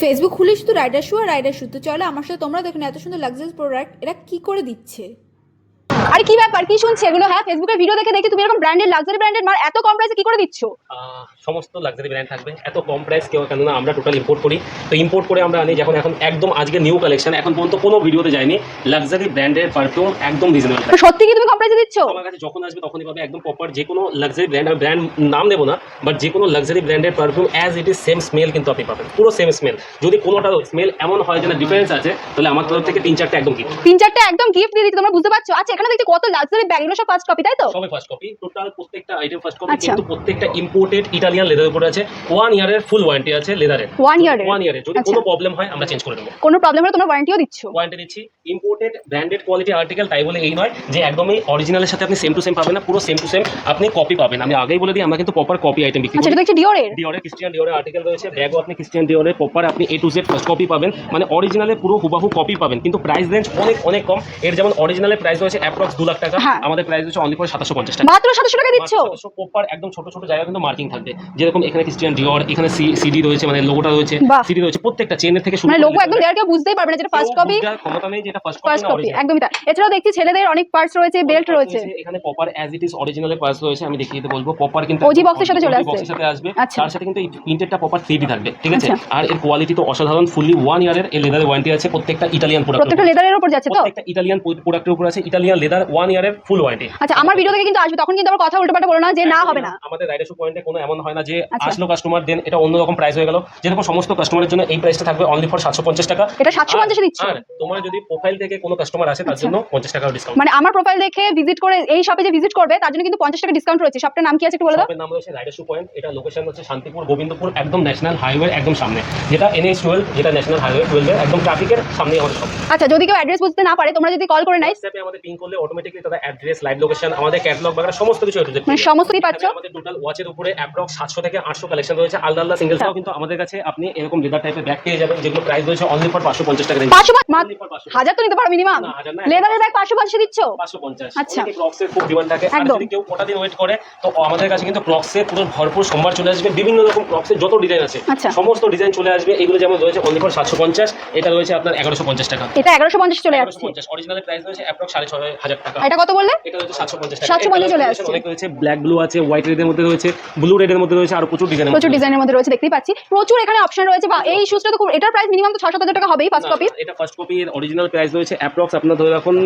Facebook খুলে শুধু rider শু আর rider শু তো চলো আমার সাথে তোমরা দেখো এত সুন্দর লাক্সারিয়াস প্রোডাক্ট এরা কি করে দিচ্ছে? আরে কি ব্যাপার? কি শুনছি? এগুলো হ্যাঁ ফেসবুকের ভিডিও দেখে দেখি তুমি এরকম ব্র্যান্ডেড লাক্সারি ব্র্যান্ডেড মাল এত কম প্রাইসে কি করে দিচ্ছ? সমস্ত লাক্সারি ব্র্যান্ড থাকবে। এত কম প্রাইস কেউ কেননা আমরা টোটাল ইম্পোর্ট করি। তো ইম্পোর্ট করে আমরা আনি যখন এখন একদম আজকে নিউ কালেকশন এখন পর্যন্ত কোনো ভিডিওতে যায়নি লাক্সারি ব্র্যান্ডের পারফিউম একদম রিজনেবল সত্যি কি তুমি কম প্রাইসে দিচ্ছ? আমার কাছে যখন আসবে তখনই পাবে একদম প্রপার যে কোনো লাক্সারি ব্র্যান্ড আমি ব্র্যান্ড নাম নেব না বাট যে কোনো লাক্সারি ব্র্যান্ডের perfume as it is same smell কিন্তু আপনি পাবেন। পুরো সেম স্মেল যদি কোনোটা স্মেল এমন হয় যে না ডিফারেন্স আছে তাহলে আমার তরফ থেকে তিন চারটে একদম গিফট তিন চারটে একদম গিফট দিয়ে দিচ্ছি তোমরা বুঝতে পারছ? আচ্ছা এখানে দেখছি কত লাক্সারি ব্যাগ এগুলো সব ফার্স্ট কপি তাই তো? সবাই ফার্স্ট কপি টোটাল প্রত্যেকটা আইটেম ফার্স্ট কপি আচ্ছা। কিন্তু প্রত্যেকটা ইম্পোর্টেড ইটালিয়ান লেদারের উপরে আছে। ওয়ান ইয়ারের ফুল ওয়ারেন্টি আছে লেদারের year এর? ওয়ান ইয়ারের যদি আচ্ছা। কোনো প্রবলেম হয় আমরা চেঞ্জ করে দেবো। কোনো প্রবলেম হলে তোমরা ওয়ারেন্টিও দিচ্ছ। ওয়ারেন্টি দিচ্ছি। ইম্পোর্টেড ব্র্যান্ডেড কোয়ালিটি আর্টিকেল তাই বলে এই নয় যে একদমই অরিজিনালের সাথে আপনি সেম টু সেম পাবেন না পুরো সেম টু সেম আপনি কপি পাবেন। আমি আগেই বলে দিই আমরা কিন্তু প্রপার কপি আইটেম বিক্রি আচ্ছা করি। এটা দেখছি ডিওরের ডিওরের ক্রিস্টিয়ান ডিওরের আর্টিকেল রয়েছে ব্যাগও আপনি ক্রিস্টিয়ান ডিওরের প্রপার আপনি A to Z first copy পাবেন। মানে অরিজিনালে পুরো হুবাহু কপি পাবেন কিন্তু প্রাইস রেঞ্জ অনেক অনেক কম। এর যেমন অরিজিনালের প্রাইস রয়েছে অ্যাপ্রক্স দু লাখ টাকা হ্যাঁ। আমাদের প্রাইস রয়েছে অনলি ফর সাতাশো পঞ্চাশ টাকা। মাত্র টাকা দিচ্ছ? প্রপার একদম ছোট ছোট জায়গা কিন্তু মার্কিং থাকবে। যেরকম এখানে ক্রিস্টিয়ান ডিওর এখানে সিডি রয়েছে মানে লোগোটা রয়েছে সিডি রয়েছে প্রত্যেকটা চেনের থেকে শুরু মানে লোগো একদম দেয়ার কেউ বুঝতেই পারবে না যেটা ফার্স্ট কপি ক্ষমতা নেই যে এটা ফার্স্ট কপি একদমই তাই। এছাড়াও দেখছি ছেলেদের অনেক পার্টস রয়েছে বেল্ট রয়েছে। এখানে প্রপার অ্যাজ ইট ইজ অরিজিনালের পার্স রয়েছে আমি দেখিয়ে দিতে বলব। প্রপার কিন্তু box এর সাথে চলে আসবে। সাথে আসবে। আচ্ছা। তার সাথে কিন্তু এই প্রিন্টেডটা প্রপার সিডি থাকবে ঠিক আছে? আচ্ছা। আর এর কোয়ালিটি তো অসাধারণ ফুললি ওয়ান ইয়ারের এই লেদারের ওয়ারেন্টি আছে প্রত্যেকটা ইটালিয়ান প্রোডাক্ট প্রত্যেকটা লেদারের উপর যাচ্ছে তো? প্রত্যেকটা ইটালিয়ান প্রোডাক্টের উপর আছে ইটালিয়ান লেদার ওয়ান ইয়ারের ফুল ওয়ারেন্টি আচ্ছা আমার ভিডিও থেকে কিন্তু আসবে তখন কিন্তু আমার কথা উল্টোপাল্টা বলো না যে না হবে না। আমাদের রাইডার শু পয়েন্টে কোনো এমন হয় না যে আচ্ছা। আসলো কাস্টমার দেন এটা অন্যরকম প্রাইস হয়ে গেল। যেরকম সমস্ত কাস্টমারের জন্য এই প্রাইসটা থাকবে অনলি ফর সাতশো পঞ্চাশ টাকা। এটা 750 দিচ্ছ? আর তোমার যদি প্রোফাইল থেকে কোনো কাস্টমার আসে তার আচ্ছা। জন্য পঞ্চাশ টাকা ডিসকাউন্ট মানে আমার প্রোফাইল দেখে ভিজিট করে এই শপে যে ভিজিট করবে তার জন্য কিন্তু পঞ্চাশ টাকা ডিসকাউন্ট রয়েছে। শপটার নাম কি আছে একটু বলে দাও। শপের নাম রয়েছে রাইডার শু পয়েন্ট এটা লোকেশন হচ্ছে শান্তিপুর গোবিন্দপুর একদম ন্যাশনাল হাইওয়ে একদম সামনে। যেটা এনএইচ টুয়েলভ যেটা ন্যাশনাল হাইওয়ে টুয়েলভের একদম ট্রাফিকের সামনেই আমাদের শপ আচ্ছা যদি কেউ অ্যাড্রেস বুঝতে না পারে তোমরা যদি কল করে নাও। আমাদের পিন করলে অটোমেটিকলি তাদের অ্যাড্রেস লাইভ লোকেশন আমাদের ক্যাটালগ বাগেরা সমস্ত কিছু মানে সমস্ত কিছু পাচ্ছ আমাদের টোটাল ওয়াচের উপরে অ্যাপ্রক্স সাতশো থেকে আটশো কালেকশন রয়েছে। আলাদা আলাদা সিঙ্গেলসটাও কিন্তু আমাদের কাছে আপনি এরকম লেদার টাইপের ব্যাগ পেয়ে যাবেন যেগুলো প্রাইস রয়েছে অনলি ফর পাঁচশো পঞ্চাশ টাকা পাঁচশো পা- মাত্র Only for 550 হাজার তো নিতে পারো মিনিমাম না, হাজার না, লেদারের ব্যাগ পাঁচশো। পঞ্চাশে দিচ্ছ? পাঁচশো পঞ্চাশ। আচ্ছা। অনেকে ক্লক্সের খুব ডিমান্ড থাকে। আর একদম। যদি কেউ কটা দিন ওয়েট করে তো আমাদের কাছে কিন্তু ক্লক্সের পুরো ভরপুর সোমবার চলে আসবে। বিভিন্ন রকম ক্লক্সের যত ডিজাইন আছে আচ্ছা। সমস্ত ডিজাইন চলে আসবে। এগুলো যেমন রয়েছে অনলি ফর সাতশো পঞ্চাশ এটা রয়েছে আপনার এগারোশো পঞ্চাশ টাকা। এটা এগারোশো পঞ্চাশ চলে পঞ্চাশ। অরিজিনাল প্রাইস রয়েছে অ্যাপ্রক্স সাড়ে ছয় হাজার টাকা। এটা কত বললে? এটা হচ্ছে সাতশো পঞ্চাশ টাকা। 750 চলে আসছে। অনেক রয়েছে ব্ল্যাক ব্লু আছে হোয়াইট রেডের মধ্যে রয়েছে ব্লু রেডের মধ্যে রয়েছে আর প্রচুর ডিজাইন প্রচুর ডিজাইনের মধ্যে রয়েছে দেখতেই পাচ্ছি। প্রচুর এখানে অপশন রয়েছে বা এই শুজটা তো এটার প্রাইস মিনিমাম তো টাকা হবেই ফার্স্ট কপি এটা ফার্স্ট কপির অরিজিনাল প্রাইস রয়েছে অ্যাপ্রক্স আপনার ধরে রাখুন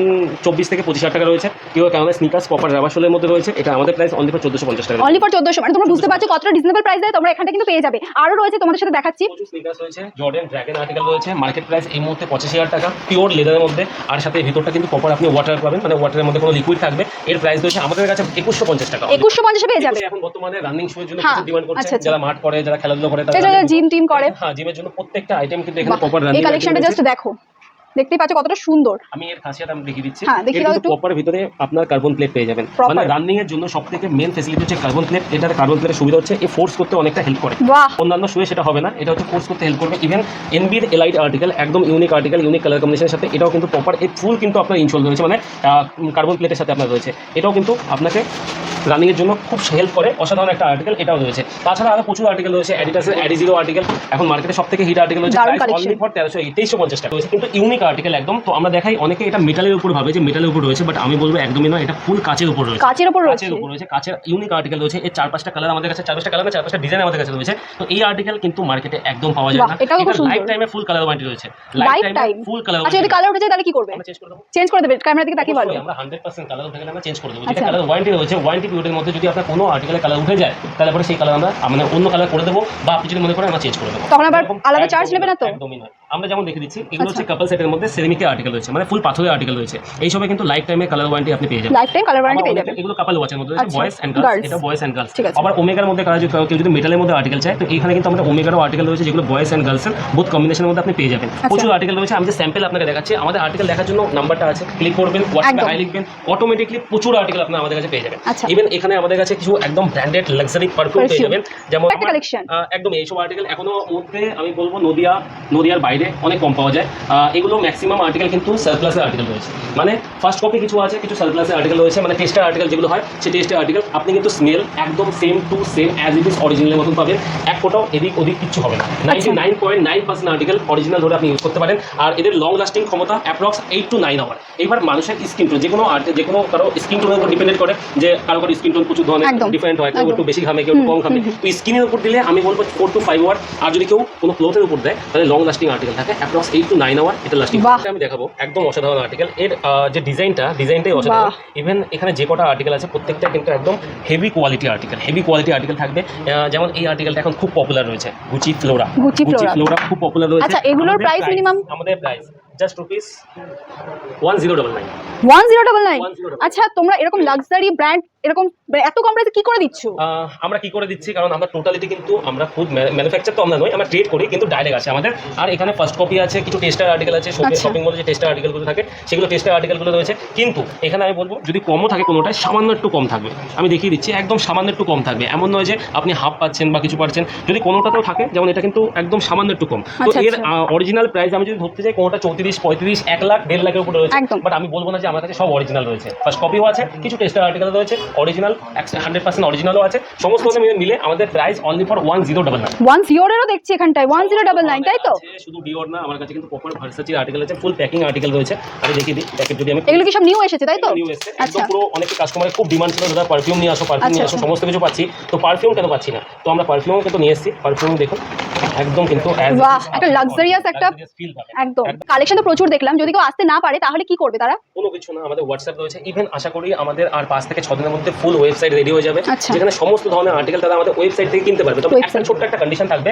চব্বিশ থেকে পঁচিশ হাজার টাকা রয়েছে। কেউ কেমন স্নিকার্স প্রপার রাবার শোলের মধ্যে রয়েছে এটা আমাদের প্রাইস অনলি ফর চোদ্দশো পঞ্চাশ টাকা। অনলি ফর চোদ্দশো মানে তোমরা বুঝতে পারছ কতটা রিজনেবল প্রাইস দেয় তোমরা এখানটা কিন্তু পেয়ে যাবে। আরও রয়েছে তোমাদের সাথে দেখাচ্ছি। স্নিকার্স রয়েছে জর্ডেন আর্টিকেল রয়েছে মার্কেট প্রাইস এই মুহূর্তে পঁচিশ হাজার টাকা পিওর লেদারের মধ্যে আর সাথে ভিতরটা কিন্তু প্রপার আপনি ওয়াটার পাবেন মানে ওয়াটারের মধ্যে কোনো লিকুইড থাকবে এর প্রাইস রয়েছে আমাদের কাছে একুশশো পঞ্চাশ টাকা একুশশো পঞ্চাশে পেয়ে যাবে। এখন বর্তমানে রানিং শো এর জন্য কিছু ডিমান্ড করছে। আচ্ছা, আচ্ছা। যারা মাঠ করে যারা খেলাধুলো করে তারা যারা জিম টিম করে। হ্যাঁ জিমের জন্য প্রত্যেকটা আইটেম কিন্তু এখানে প্রপার প্রপার এই রানিং কালেকশনটা জাস্ট দেখো। দেখতেই পাচ্ছ কতটা সুন্দর। আমি এর খাসিয়াত আমি দেখিয়ে দিচ্ছি। হ্যাঁ, দেখিয়ে দাও একটু। প্রপার ভিতরে আপনার কার্বন প্লেট পেয়ে যাবেন। মানে রানিং এর জন্য সবথেকে মেন ফেসিলিটি হচ্ছে কার্বন প্লেট এটার কার্বন প্লেটের সুবিধা হচ্ছে এই ফোর্স করতে অনেকটা হেল্প করে। বাহ! অন্যান্য শুয়ে সেটা হবে না এটা হচ্ছে ফোর্স করতে হেল্প করবে। ইভেন এনবির এলাইট আর্টিকেল একদম ইউনিক আর্টিকেল ইউনিক কালার কম্বিনেশনের সাথে এটাও কিন্তু প্রপার এই ফুল কিন্তু আপনার ইনশোল রয়েছে। মানে কার্বন প্লেটের সাথে আপনার রয়েছে। এটাও কিন্তু আপনাকে রানিং এর জন্য খুব হেল্প করে। অসাধারণ একটা আর্টিকেল এটাও রয়েছে। তাছাড়া আরও প্রচুর আর্টিকেল রয়েছে অ্যাডিটাসের অ্যাডিজিরো আর্টিকেল এখন মার্কেটে সব থেকে হিট আর্টিকেল। অনলি ফর তেরোশো তেইশশো পঞ্চাশ টাকা রয়েছে। কিন্তু ইউনিক আর্টিকেল একদম। তো আমরা দেখাই অনেকে এটা মেটালের উপর ভাবে যে মেটালের উপর রয়েছে বাট আমি বলব একদমই নয় এটা ফুল কাচের উপর রয়েছে। কাচের উপর রয়েছে। কাচের উপর রয়েছে কাচের ইউনিক আর্টিকেল রয়েছে। এর চার পাঁচটা কালার আমাদের কাছে চার পাঁচটা কালার না চার পাঁচটা ডিজাইন আমাদের কাছে রয়েছে। তো এই আর্টিকেল কিন্তু মার্কেটে একদম পাওয়া যায় না। সুন্দর। লাইফ টাইমে ফুল কালার ওয়ারেন্টি রয়েছে লাইফ টাইম ফুল কালার আচ্ছা যদি কালার উঠে যায় তাহলে কি করবে? আমরা চেঞ্জ করে দেবো। চেঞ্জ করে দেবে ক্যামেরা দিকে তাকিয়ে বলো। আমরা হান্ড্রেড পার্সেন্ট কালার উঠে গেলে আমরা চেঞ্জ করে দেবো। যেটা কালার ওয়ারেন্টি রয়েছে ওয়ারেন্টি পিরিয়ডের মধ্যে যদি আপনার কোনো আর্টিকেলের কালার উঠে যায় তাহলে পরে সেই কালার আমরা মানে অন্য কালার করে দেবো বা আপনি যদি মনে করেন আমরা চেঞ্জ করে দেবো। তখন আবার আলাদা charge নেবে না তো? একদমই নয়। আমরা যেমন দেখে দিচ্ছি এগুলো আচ্ছা। হচ্ছে কাপল সেটের মধ্যে সেরামিকের আর্টিকেল রয়েছে মানে ফুল পাথরের আর্টিকেল রয়েছে। এই সবে কিন্তু লাইফ টাইমে কালার ওয়ারেন্টি আপনি পেয়ে যাবেন। লাইফ টাইম কালার ওয়ারেন্টি পেয়ে যাবে অনেকে- এগুলো কাপাল ওয়াচের মধ্যে রয়েছে আচ্ছা, বয়েজ এন্ড গার্লস এটা বয়েজ এন্ড গার্লস আবার ওমেগার মধ্যে কারা যদি কেউ যদি মেটালের মধ্যে আর্টিকেল চায় তো এখানে কিন্তু আমাদের ওমেগারও আর্টিকেল রয়েছে যেগুলো বয়েজ এন্ড গার্লসের বোথ কম্বিনেশনের মধ্যে আপনি পেয়ে যাবেন। আচ্ছা। প্রচুর আর্টিকেল রয়েছে আমি যে স্যাম্পল আপনাকে দেখাচ্ছি আমাদের আর্টিকেল দেখার জন্য নাম্বারটা আছে ক্লিক করবেন হোয়াটসঅ্যাপে। হাই লিখবেন অটোমেটিকলি প্রচুর আর্টিকেল আপনি আমাদের কাছে পেয়ে যাবেন। ইভেন এখানে আমাদের কাছে কিছু একদম ব্র্যান্ডেড লাক্সারি পারফিউম পেয়ে যাবেন। যেমন একদম এইসব আর্টিকেল এখনও মধ্যে আমি বলব নদিয়া নদিয়ার বাইরে অনেক কম পাওয়া যায়। এগুলো ম্যাক্সিমাম আর্টিকেল কিন্তু সার্প্লাসের আর্টিকেল রয়েছে। মানে ফার্স্ট কপি কিছু আছে কিছু সার্প্লাসের আর্টিকেল রয়েছে। মানে টেস্টার আর্টিকেল যেগুলো হয় সেই টেস্টার আর্টিকেল আপনি কিন্তু স্মেল একদম same to same as it is অরিজিনালের মতন পাবেন। এক ফোটাও এদিক ওদিক কিচ্ছু হবে না। Ninety nine point nine percent article original ধরে আপনি ইউজ করতে পারেন। আর এদের লং লাস্টিং ক্ষমতা approx eight to nine hour এবার মানুষের স্কিন টোন যে কোনো আর্ট যে কোনো কারও স্কিন টোনের উপর ডিপেন্ড করে যে কারও কারও স্কিন টোন প্রচুর ধরনের ডিফারেন্ট হয় কেউ একটু বেশি ঘামে কেউ একটু কম ঘামে। তো স্কিনের উপর দিলে আমি বলব ফোর টু ফাইভ আওয়ার আর যদি কেউ কোনো ক্লোথের উপর দেয় তাহলে লং লাস্টিং আর্টিকেল থাকে approx eight to nine hour এটা লাস্টিং আমি দেখাবো একদম অসাধারণ আর্টিকেল এর যে ডিজাইনটা ডিজাইনটাই অসাধারণ। ইভেন এখানে যে কটা আর্টিকেল আছে প্রত্যেকটা কিন্তু একদম heavy quality article heavy quality article থাকবে। যেমন এই আর্টিকেলটা এখন খুব পপুলার রয়েছে গুচি ফ্লোরা Flora। ফ্লোরা খুব পপুলার রয়েছে। আচ্ছা, এগুলোর price minimum? আমাদের price just rupees one zero double nine one zero double nine 1099 আচ্ছা তোমরা এরকম লাক্সারি ব্র্যান্ড এরকম এত কম প্রাইসে কি করে দিচ্ছ? আমরা কি করে দিচ্ছি? কারণ আমরা টোটালিটি কিন্তু আমরা খুব ম্যানুফ্যাকচার তো আমরা নই আমরা ট্রেড করি কিন্তু ডাইরেক্ট আছে আমাদের। আর এখানে ফার্স্ট কপি আছে কিছু টেস্টার আর্টিকেল আছে আচ্ছা। শপিং মলে যে টেস্টার আর্টিকেলগুলো থাকে সেগুলো টেস্টার আর্টিকেলগুলো রয়েছে। কিন্তু এখানে আমি বলব যদি কমও থাকে কোনোটায় সামান্য একটু কম থাকবে। আমি দেখিয়ে দিচ্ছি একদম সামান্য একটু কম থাকবে। এমন নয় যে আপনি হাফ পাচ্ছেন বা কিছু পাচ্ছেন। যদি কোনোটাতেও থাকে যেমন এটা কিন্তু একদম সামান্য একটু কম। তো আচ্ছা, এর আচ্ছা। অরিজিনাল প্রাইস আমি যদি ধরতে যাই কোনোটা চৌত্রিশ পঁয়ত্রিশ এক লাখ দেড় লাখের উপরে রয়েছে। বাট আমি বলব না যে আমার কাছে সব অরিজিনাল রয়েছে। ফার্স্ট কপিও আছে কিছু টেস্টার আর্টিকেল রয়েছে। অরিজিনাল হান্ড্রেড পার্সেন্ট অরিজিনালও আছে। সমস্ত মিলে মিলে আমাদের price only for one zero double nine one জিরোরেরও দেখছি এখানটায় ওয়ান জিরো ডাবল নাইন তাই তো? শুধু ডিওর না আমার কাছে কিন্তু প্রপার ভার্সাচির আর্টিকেল আছে ফুল প্যাকিং আর্টিকেল রয়েছে। আমি দেখিয়ে দিই প্যাকেট যদি আমি এগুলো কি সব নিউ এসেছে তাই তো? নিউ এসছে আচ্ছা। একদম পুরো অনেক কাস্টমারের খুব ডিমান্ড ছিল দাদা পারফিউম নিয়ে আসো পারফিউম নিয়ে আচ্ছা, আসো সমস্ত কিছু পাচ্ছি। তো পারফিউম কেন পাচ্ছি না? তো আমরা পারফিউমও কিন্তু নিয়ে এসেছি পারফিউম দেখুন একদম কিন্তু বাহ, একটা লাক্সারিয়াস একটা- একদম। কালেকশন তো প্রচুর দেখলাম যদি কেউ আসতে না পারে তাহলে কি করবে তারা? কোনো কিছু না আমাদের হোয়াটসঅ্যাপ রয়েছে। ইভেন আশা করি আমাদের আর পাঁচ থেকে ছ দিনের মধ্যে ফুল ওয়েবসাইট রেডি হয়ে যাবে। আচ্ছা। যেখানে সমস্ত ধরনের আর্টিকেল তারা আমাদের ওয়েবসাইট থেকে কিনতে পারবে। তবে একটা ছোট্ট একটা কন্ডিশন থাকবে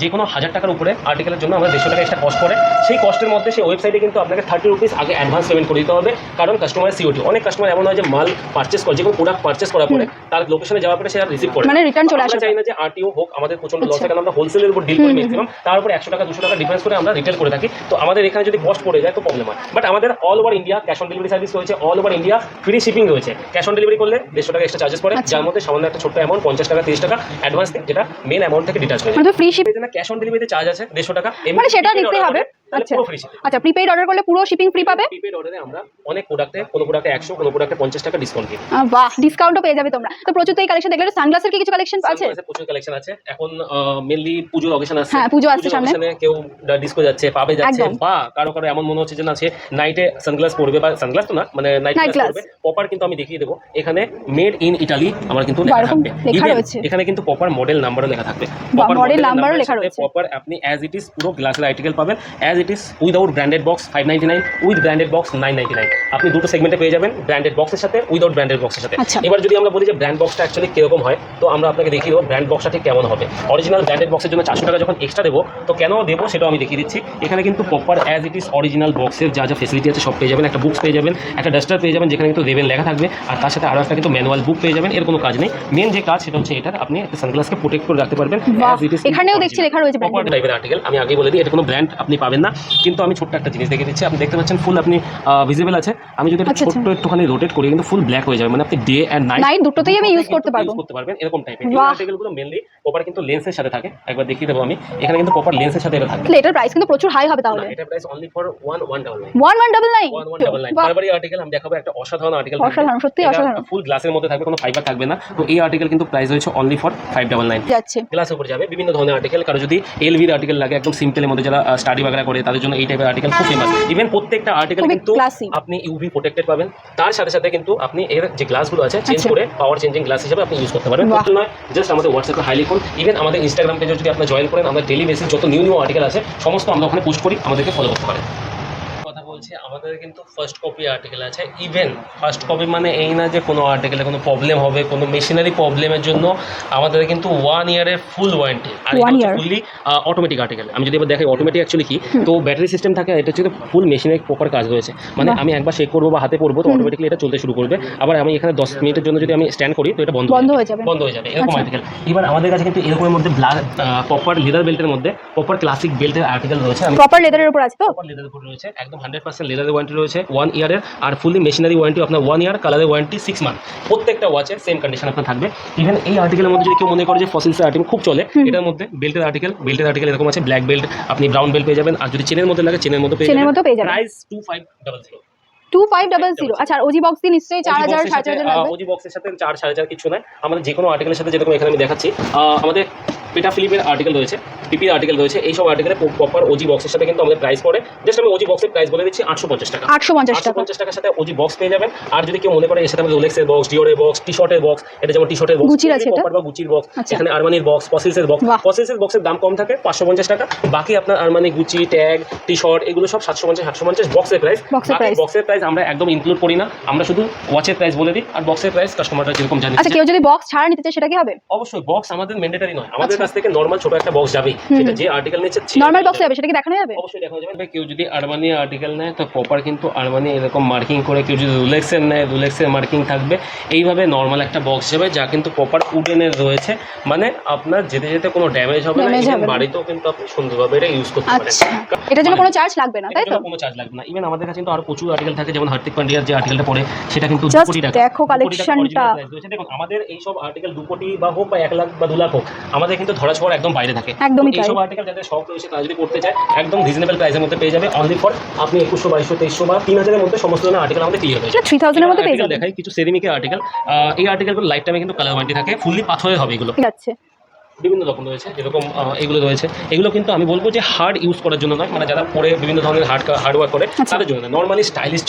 যে কোনো হাজার টাকার উপরে আর্টিকেলের জন্য আমাদের দেড়শো টাকা একটা কস্ট পড়ে সেই কস্টের মধ্যে সেই ওয়েবসাইটে কিন্তু আপনাকে থার্টি রুপিস আগে অ্যাডভান্স পেমেন্ট করে দিতে হবে। কারণ কাস্টমার সিওটি অনেক কাস্টমার এমন হয় যে মাল পার্চেস করে যে কোনো প্রোডাক্ট পার্চেস করার পরে তার লোকেশনে যাওয়ার পরে সে আর রিসিভ করে মানে return চলে আসে। চাই না যে আরটিও হোক আমাদের প্রচণ্ড লস আচ্ছা। কারণ আমরা হোলসেলের উপর ডিল করি ম্যাক্সিমাম তার উপর একশো টাকা দুশো টাকা ডিফারেন্স করে আমরা রিটেল করে থাকি। তো আমাদের এখানে যদি কস্ট পড়ে যায় তো প্রবলেম হয়। বাট আমাদের all over India cash on delivery service রয়েছে all over India free shipping রয়েছে। ক্যাশ অন ডেলিভারি করলে দেড়শো টাকা এক্সট্রা চার্জেস পড়ে আচ্ছা। যার মধ্যে সামান্য একটা ছোট্ট অ্যামাউন্ট পঞ্চাশ টাকা তিরিশ টাকা অ্যাডভান্স যেটা মেন অ্যামাউন্ট থেকে ডিটাচ হয়ে যায়। ফ্রি শিপ ক্যাশ অন ডেলিভারিতে চার্জ আছে দেড়শো টাকা মানে সেটা নিতে হবে। আচ্ছা। শিপিং আচ্ছা অর্ডার করলে পুরো শিপিং ফ্রি পাবে? অর্ডারে আমরা অনেক প্রোডাক্টে কোনো প্রোডাক্টে একশো কোনো প্রোডাক্টে পঞ্চাশ টাকা ডিসকাউন্ট দিই বাহ ডিসকাউন্টও পেয়ে যাবে তোমরা। তো প্রচুর তো এই কালেকশন দেখলে সানগ্লাসের কি কিছু কালেকশন আছে? প্রচুর কালেকশন আছে। এখন মেনলি পুজোর অকেশন আছে। হ্যাঁ, পুজো আসছে সামনে। কেউ ডিস্কো যাচ্ছে পাবে যাচ্ছে। বা কারও কারও এমন মনে হচ্ছে যে না সে নাইটে সানগ্লাস পরবে বা সানগ্লাস তো না মানে নাইট গ্লাস পরবে। প্রপার কিন্তু আমি দেখিয়ে দেবো। এখানে মেড ইন ইটালি আমার কিন্তু লেখা রয়েছে। এখানে কিন্তু প্রপার মডেল নাম্বারও লেখা থাকবে। বা, model number ও লেখা রয়েছে। প্রপার আপনি অ্যাজ ইট ইজ পুরো গ্লাসের আর্টিকেল পাবেন। As it is without branded box five ninety nine with branded box nine ninety nine আপনি দুটো সেগমেন্টে পেয়ে যাবেন ব্র্যান্ডেড বক্সের সাথে উইদাউট ব্র্যান্ডেড বক্সের সাথে। আচ্ছা। এবার যদি আমরা বলি যে ব্র্যান্ড বক্সটা অ্যাকচুয়ালি কীরকম হয় তো আমরা আপনাকে দেখিয়ে দেবো ব্র্যান্ড বক্সটা ঠিক কেমন হবে। অরিজিনাল ব্র্যান্ডেড বক্সের জন্য চারশো টাকা যখন এক্সট্রা দেবো তো কেন দেবো সেটাও আমি দেখিয়ে দিচ্ছি। এখানে কিন্তু proper as it is original বক্সের যা যা ফেসিলিটি আছে সব পেয়ে যাবেন একটা বুকস পেয়ে যাবেন একটা ডাস্টার পেয়ে যাবেন যেখানে কিন্তু রেবেল লেখা থাকবে আর তার সাথে আরও একটা কিন্তু ম্যানুয়াল বুক পেয়ে যাবেন এর কোনো কাজ নেই। মেন যে কাজ সেটা হচ্ছে এটার আপনি একটা সানগ্লাসকে প্রোটেক্ট করে রাখতে পারবেন এখানেও দেখছি লেখা রয়েছে branded। টাইপের আর্টিকেল আমি আগে বলে দিই এটা কোনো ব্র্যান্ড আপনি পাবেন না। কিন্তু আমি ছোট্ট একটা জিনিস দেখিয়ে দিচ্ছি। আপনি দেখতে পাচ্ছেন ফুল আপনি ভিজিবল আছে। আমি যদি এটা আচ্ছা, আচ্ছা। ছোট্ট একটুখানি রোটেট করি কিন্তু ফুল ব্ল্যাক হয়ে যাবে। মানে আপনি ডে অ্যান্ড নাইট Night দুটোতেই আমি use করতে পারব। করতে পারবেন এরকম টাইপের এই। আর্টিকেলগুলো মেনলি প্রপার কিন্তু লেন্সের সাথে থাকে। একবার দেখিয়ে দেবো আমি। এখানে কিন্তু প্রপার লেন্সের সাথে এটা থাকে এটার প্রাইস কিন্তু প্রচুর হাই হবে তাহলে। এটা price only for one one double nine one one double nine one one double nine বাহ। বারবারই আর্টিকেল আমি দেখাবো একটা অসাধারণ আর্টিকেল অসাধারণ, সত্যিই অসাধারণ। ফুল গ্লাসের মধ্যে থাকবে কোনো ফাইবার থাকবে না। তো এই আর্টিকেল কিন্তু প্রাইস হয়েছে only for five double nine যাচ্ছে। গ্লাসের উপর যাবে বিভিন্ন ধরনের আর্টিকেল কারও যদি এলভির আর্টিকেল লাগে একদম সিম্পলের মধ্যে যারা স্টাডি বাগেরা করে তাদের জন্য এই টাইপের আর্টিকেল খুব ফেমাস ইভেন প্রত্যেকটা আর্টিকেল কিন্তু আপনি ইউভি প্রোটেক্টেড পাবেন। তার সাথে সাথে কিন্তু আপনি এর যে গ্লাসগুলো আছে চেঞ্জ আচ্ছা। করে পাওয়ার চেঞ্জিং গ্লাস হিসেবে আপনি ইউজ করতে পারবেন। টোটাল নয় জাস্ট আমাদের হোয়াটসঅ্যাপে হাই লিখুন ইভেন আমাদের ইনস্টাগ্রাম পেজে যদি আপনি জয়েন করেন আমরা ডেলি বেসিস যত নিউ নিউ আর্টিকেল আছে সমস্ত আমরা ওখানে পোস্ট করি আমাদেরকে ফলো করতে পারেন। বলছি আমাদের কিন্তু ফার্স্ট কপি আর্টিকেল আছে। ইভেন ফার্স্ট কপি মানে এই না যে কোনো আর্টিকেলে কোনো প্রবলেম হবে কোনো মেশিনারি প্রবলেমের জন্য আমাদের কিন্তু ওয়ান ইয়ারের ফুল ওয়ারেন্টি আর ফুললি অটোমেটিক আর্টিকেল আমি যদি এবার দেখাই অটোমেটিক অ্যাকচুয়ালি কি? তো ব্যাটারি সিস্টেম থাকে এটা হচ্ছে ফুল মেশিনের প্রপার কাজ রয়েছে। মানে আমি একবার শেক করব বা হাতে পড়ব তো অটোমেটিকলি এটা চলতে শুরু করবে। আবার আমি এখানে দশ মিনিটের জন্য যদি আমি স্ট্যান্ড করি তো এটা বন্ধ বন্ধ হয়ে যাবে। বন্ধ হয়ে যাবে এরকম আচ্ছা। আর্টিকেল এবার আমাদের কাছে কিন্তু এরকমের মধ্যে প্রপার লেদার বেল্টের মধ্যে প্রপার ক্লাসিক বেল্টের আর্টিকেল রয়েছে। প্রপার লেদারের উপর আছে তো? প্রপার লেদার উপর রয়েছে একদম হান্ড্রেড পার্সেন্ট লেদারের ওয়ারেন্টি রয়েছে ওয়ান ইয়ারের আর ফুলি মেশিনারি ওয়ারেন্টি আপনার ওয়ান ইয়ার কালারের ওয়ারেন্টি সিক্স মান্থ প্রত্যেকটা ওয়াচের সেম কন্ডিশন আপনার থাকবে। ইভেন এই আর্টিকেলের মধ্যে যদি কেউ মনে করে যে ফসিলসের আর্টিকেল খুব চলে এটার মধ্যে বেল্টের আর্টিকেল বেল্টের আর্টিকেল এরকম আছে ব্ল্যাক বেল্ট আপনি ব্রাউন বেল্ট পেয়ে যাবেন আর যদি চেনের মধ্যে লাগে চেনের মধ্যে পেয়ে যাবেন। মধ্যেও পেয়ে যাবেন। Price two five double zero two five double zero আচ্ছা আর ওজি বক্স দিয়ে নিশ্চয়ই চার হাজার সাড়ে চার হাজার লাগবে। ওজি বক্সের সাথে চার সাড়ে চার কিছু নয়। আমাদের যে কোনো আর্টিকেলের সাথে যেরকম এখানে আমি দেখাচ্ছি। আমাদের পেটা ফিলিপের আর্টিকেল রয়েছে পিপির আর্টিকেল রয়েছে। এই সব আর্টিকেলের প্রপার ওজি বক্সের সাথে কিন্তু আমাদের প্রাইস পড়ে। জাস্ট আমি ওজি বক্সের প্রাইস বলে দিচ্ছি আটশো পঞ্চাশ টাকা। আটশো পঞ্চাশ টাকা। পঞ্চাশ টাকার সাথে ওজি বক্স পেয়ে যাবেন। আর যদি কেউ মনে করে এর সাথে আমাদের রোলেক্সের বক্স ডিওরের বক্স টি শার্টের বক্স এটা যেমন টি শার্টের বক্স গুচির আছে এটা? বা গুচির বক্স আচ্ছা। এখানে আরমানির বক্স ফসিলসের বক্স। ফসিলসের বক্সের দাম কম থাকে পাঁচশো পঞ্চাশ টাকা। বাকি আপনার Armani Gucci tag T shirt এগুলো সব সাতশো পঞ্চাশ সাতশো পঞ্চাশ বক্সের প্রাইস। বক্সের প্রাইস আমরা একদম ইনক্লুড করি না। আমরা শুধু ওয়াচের প্রাইস বলে দিই আর বক্সের প্রাইস কাস্টমাররা যেরকম জানে আচ্ছা কেউ যদি বক্স ছাড়া নিতে চায় সেটা কি হবে? অবশ্যই বক্স আমাদের ম্যান্ডেটারি নয়। আমাদের আচ্ছা। কাছ থেকে নর্মাল ছোট একটা বক্স হুম, সেটা যে আর্টিকেল নিচ্ছে নর্মাল বক্স যাবে সেটা কি দেখানো যাবে? অবশ্যই দেখানো যাবে। কেউ যদি আরমানি আর্টিকেল নেয় তো প্রপার কিন্তু আরমানি এরকম মার্কিং করে কেউ যদি রুলেক্সের নেয় রুলেক্সের মার্কিং থাকবে। এইভাবে নর্মাল একটা বক্স যাবে যা কিন্তু প্রপার উডেনের রয়েছে। মানে আপনার যেতে যেতে কোনো ড্যামেজ হবে না। বাড়িতেও কিন্তু আপনি সুন্দরভাবে এটা ইউজ করতে পারেন। আচ্ছা। এটার জন্য কোনো চার্জ লাগবে না তাই তো? কোনো চার্জ লাগবে না। ইভেন আমাদের কাছে কিন্তু আরও প্রচুর আর্টিকেল থাকে। যেমন হার্দিক পান্ডিয়ার যে আর্টিকেলটা পড়ে সেটা কিন্তু দু কোটি টাকা। দেখো রয়েছে। দেখুন আমাদের এই সব আর্টিকেল দু কোটি বা হোক বা এক লাখ বা দু লাখ হোক আমাদের কিন্তু ধরা ছোঁয়ার একদম বাইরে থাকে। একদমই তো তাই। এইসব আর্টিকেল যাদের শখ রয়েছে তারা যদি পড়তে চায় একদম রিজনেবল প্রাইসের মধ্যে পেয়ে যাবে। অনলি ফর আপনি একুশশো বাইশশো তেইশশো বা তিন হাজারের মধ্যে সমস্ত ধরনের আর্টিকেল আমাদের ক্লিয়ার হয়েছে থ্রি থাউজেন্ডের মধ্যে পেয়ে যাবেন দেখাই কিছু সেরামিকের আর্টিকেল এই আর্টিকেলগুলো লাইফ টাইমে কিন্তু কালার ওয়ারেন্টি থাকে ফুললি পাথরের হবে এগুলো। ঠিক আছে। বিভিন্ন রকম রয়েছে যেরকম এগুলো রয়েছে। এগুলো কিন্তু আমি বলব যে হার্ড ইউজ করার জন্য নয়। মানে যারা পরে বিভিন্ন ধরনের হার্ড হার্ডওয়ার্ক করে আচ্ছা। তাদের জন্য নর্মালি স্টাইলিশ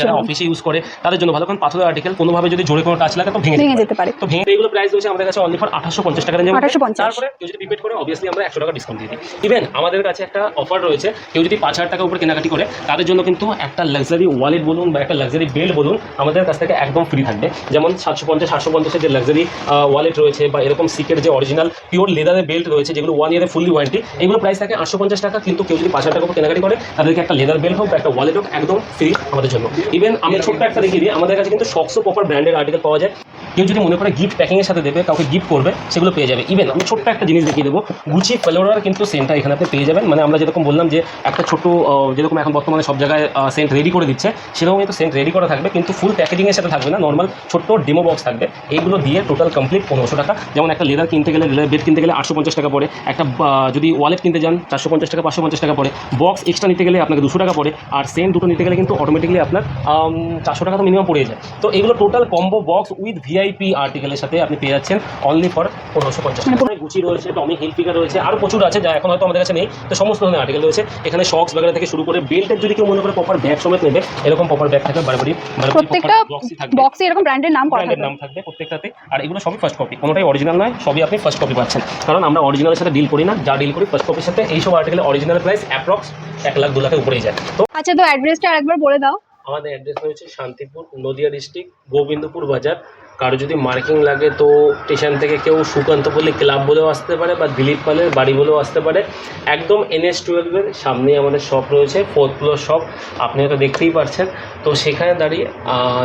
যারা অফিসে ইউজ করে তাদের জন্য ভালো। কারণ পাথরের আর্টিকেল কোনোভাবে যদি জোরে কোনো টাচ লাগে তো ভেঙে যেতে পারে। তো ভেঙে এগুলো প্রাইস রয়েছে আমাদের কাছে অনলি ফর আঠাশশো পঞ্চাশ টাকা রেঞ্জে 1850 তারপরে কেউ যদি প্রিপেড করে অবভিয়াসলি আমরা একশো টাকা ডিসকাউন্ট দিয়ে দিই। ইভেন আমাদের কাছে একটা অফার রয়েছে কেউ যদি পাঁচ হাজার টাকা উপর কেনাকাটি করে তাদের জন্য কিন্তু একটা লাক্সারি ওয়ালেট বলুন বা একটা লাক্সারি বেল্ট বলুন আমাদের কাছ থেকে একদম ফ্রি থাকবে। যেমন সাতশো পঞ্চাশ সাতশো পঞ্চাশের যে লাক্সারি ওয়ালেট রয়েছে বা এরকম সিকের যে অরিজিনাল পিওর লেদারের বেল্ট রয়েছে, যেগুলো ওয়ান ইয়ারে ফুললি ওয়ারেন্টি এগুলো প্রাইস থাকে আটশো পঞ্চাশ টাকা, কিন্তু কেউ যদি পাঁচ হাজার টাকা কেনাকাটি করে, তাদেরকে একটা লেদার বেল্ট হোক, একটা ওয়ালেট হোক, একদম ফ্রি আমাদের জন্য। ইভেন আমি ছোট্ট একটা দেখিয়ে দিই, আমাদের কাছে কিন্তু সক্সো প্রপার ব্র্যান্ডের আর্টিকেল পাওয়া যায়। কেউ যদি মনে করে গিফট প্যাকিংয়ের সাথে দেবে, কাউকে গিফট করবে, সেগুলো পেয়ে যাবে। ইভেন আমি ছোট্ট একটা জিনিস দেখিয়ে দেবো। গুচি ফ্লোরার কিন্তু সেন্টটা এখানে আপনি পেয়ে যাবেন। মানে আমরা যেরকম বললাম যে, একটা ছোট যেরকম এখন বর্তমানে সব জায়গায় সেন্ট রেডি করে দিচ্ছে, সেরকম কিন্তু সেন্ট রেডি করা থাকবে, কিন্তু ফুল প্যাকেজিংয়ের সাথে থাকবে না। নর্মাল ছোট্ট ডেমো বক্স থাকবে। এইগুলো দিয়ে টোটাল কমপ্লিট পনেরোশো টাকা। যেমন একটা লেদার কিনতে গেলে লেদার বেড কিনতে গেলে আটশো পঞ্চাশ টাকা পড়ে। একটা যদি ওয়ালেট কিনতে যান, চারশো পঞ্চাশ টাকা, পাঁচশো পঞ্চাশ টাকা পড়ে। বক্স এক্সট্রা নিতে গেলে আপনাকে দুশো টাকা পড়ে। আর সেন্ট দুটো নিতে গেলে কিন্তু অটোমেটিকলি আপনার চারশো টাকা তো মিনিমাম পড়ে যায়। তো এগুলো total combo box with VIP আর্টিকেলের সাথে আপনি পেয়ে যাচ্ছেন অনলি ফর পনেরোশো পঞ্চাশ গুচি রয়েছে টমি হিলফিগার রয়েছে আরও প্রচুর আছে যা এখন হয়তো আমাদের কাছে নেই। তো সমস্ত ধরনের আর্টিকেল রয়েছে। এখানে শক্স বাগেরা থেকে শুরু করে বেল্টের যদি কেউ মনে করে প্রপার ব্যাগ সমেত নেবে এরকম প্রপার ব্যাগ থাকবে বারবারই প্রত্যেকটা বক্সে এরকম ব্র্যান্ডের নাম করা নাম থাকবে প্রত্যেকটাতে। আর এগুলো সবই ফার্স্ট কপি কোনোটাই অরিজিনাল নয় সবই আপনি ফার্স্ট কপি পাচ্ছেন। কারণ আমরা অরিজিনালের সাথে ডিল করি না যা ডিল করি ফার্স্ট কপির সাথে এইসব আর্টিকেলের অরিজিনাল প্রাইস অ্যাপ্রক্স এক লাখ দু লাখের উপরেই যায়। তো আচ্ছা তো অ্যাড্রেসটা আরেকবার বলে দাও। আমাদের অ্যাড্রেস রয়েছে শান্তিপুর নদিয়া ডিস্ট্রিক্ট গোবিন্দপুর বাজার কারও যদি মার্কিং লাগে তো স্টেশন থেকে কেউ সুকান্ত বলে ক্লাব বলেও আসতে পারে বা দিলীপ পালের বাড়ি বলেও আসতে পারে। একদম এনএস টুয়েলভের সামনেই আমাদের শপ রয়েছে ফোর্থ ফ্লোর শপ আপনি হয়তো দেখতেই পারছেন। তো সেখানে দাঁড়িয়ে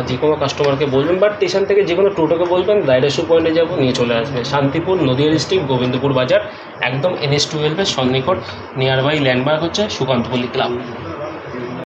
যে কোনো কাস্টমারকে বলবেন বা স্টেশন থেকে যে কোনো টোটোকে বলবেন রাইডারশু পয়েন্টে যাব, নিয়ে চলে আসবে। শান্তিপুর, নদিয়া ডিস্ট্রিক্ট গোবিন্দপুর বাজার, একদম এনএস টুয়েলভের সন্নিকট নিয়ার বাই ল্যান্ডমার্ক হচ্ছে সুকান্তপল্লী ক্লাব।